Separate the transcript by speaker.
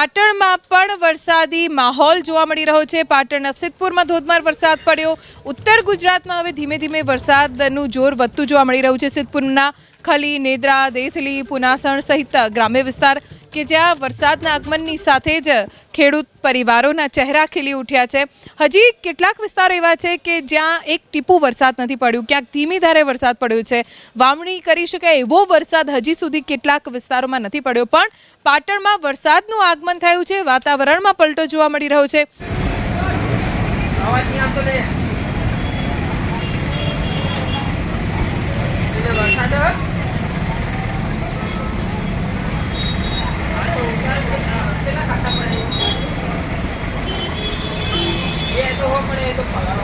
Speaker 1: પાટણમાં પણ વરસાદી માહોલ જોવા મળી રહ્યો છે. પાટણના સિદ્ધપુરમાં ધોધમાર વરસાદ પડ્યો. ઉત્તર ગુજરાતમાં હવે ધીમે ધીમે વરસાદનું જોર વધતું જોવા મળી રહ્યું છે. સિદ્ધપુરના ખલી, નેદ્રા, દેથલી, પુનાસણ સહિત ગ્રામ્ય વિસ્તાર કે જ્યાં વરસાદના આગમનની સાથે જ ખેડૂત પરિવારોના ચહેરા ખીલી ઉઠ્યા છે. હજી કેટલાક વિસ્તારો એવા છે કે જ્યાં એક ટીપું વરસાદ નથી પડ્યું, ક્યાંક ધીમી ધારે વરસાદ પડ્યો છે. વાવણી કરી શકાય એવો વરસાદ હજી સુધી કેટલાક વિસ્તારોમાં નથી પડ્યો, પણ પાટણમાં વરસાદનું આગમન થયું છે, વાતાવરણમાં પલટો જોવા મળી રહ્યો છે.
Speaker 2: તો પગાર